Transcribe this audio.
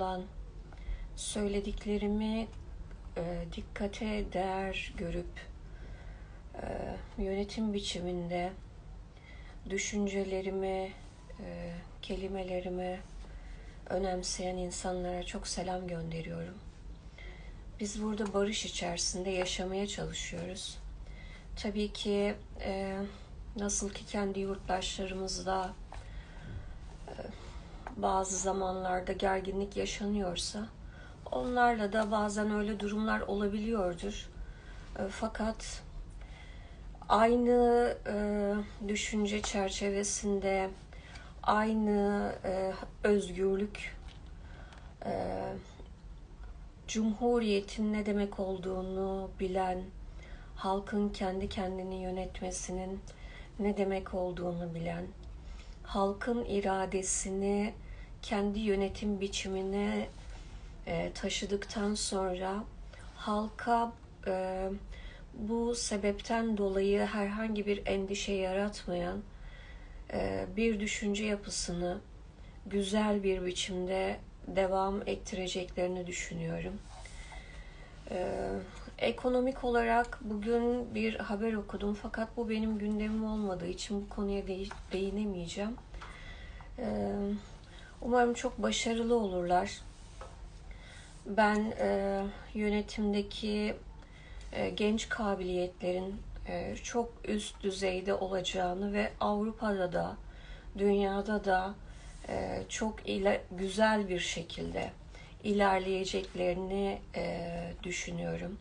olan söylediklerimi e, dikkate değer görüp e, yönetim biçiminde düşüncelerimi, e, kelimelerimi önemseyen insanlara çok selam gönderiyorum. Biz burada barış içerisinde yaşamaya çalışıyoruz. Tabii ki e, nasıl ki kendi yurttaşlarımızda bazı zamanlarda gerginlik yaşanıyorsa onlarla da bazen öyle durumlar olabiliyordur. E, fakat aynı e, düşünce çerçevesinde aynı e, özgürlük e, cumhuriyetin ne demek olduğunu bilen halkın kendi kendini yönetmesinin ne demek olduğunu bilen halkın iradesini kendi yönetim biçimine e, taşıdıktan sonra halka e, bu sebepten dolayı herhangi bir endişe yaratmayan e, bir düşünce yapısını güzel bir biçimde devam ettireceklerini düşünüyorum. E, ekonomik olarak bugün bir haber okudum fakat bu benim gündemim olmadığı için bu konuya de- değinemeyeceğim. E, umarım çok başarılı olurlar. Ben e, yönetimdeki e, genç kabiliyetlerin e, çok üst düzeyde olacağını ve Avrupa'da da dünyada da e, çok ile, güzel bir şekilde ilerleyeceklerini e, düşünüyorum.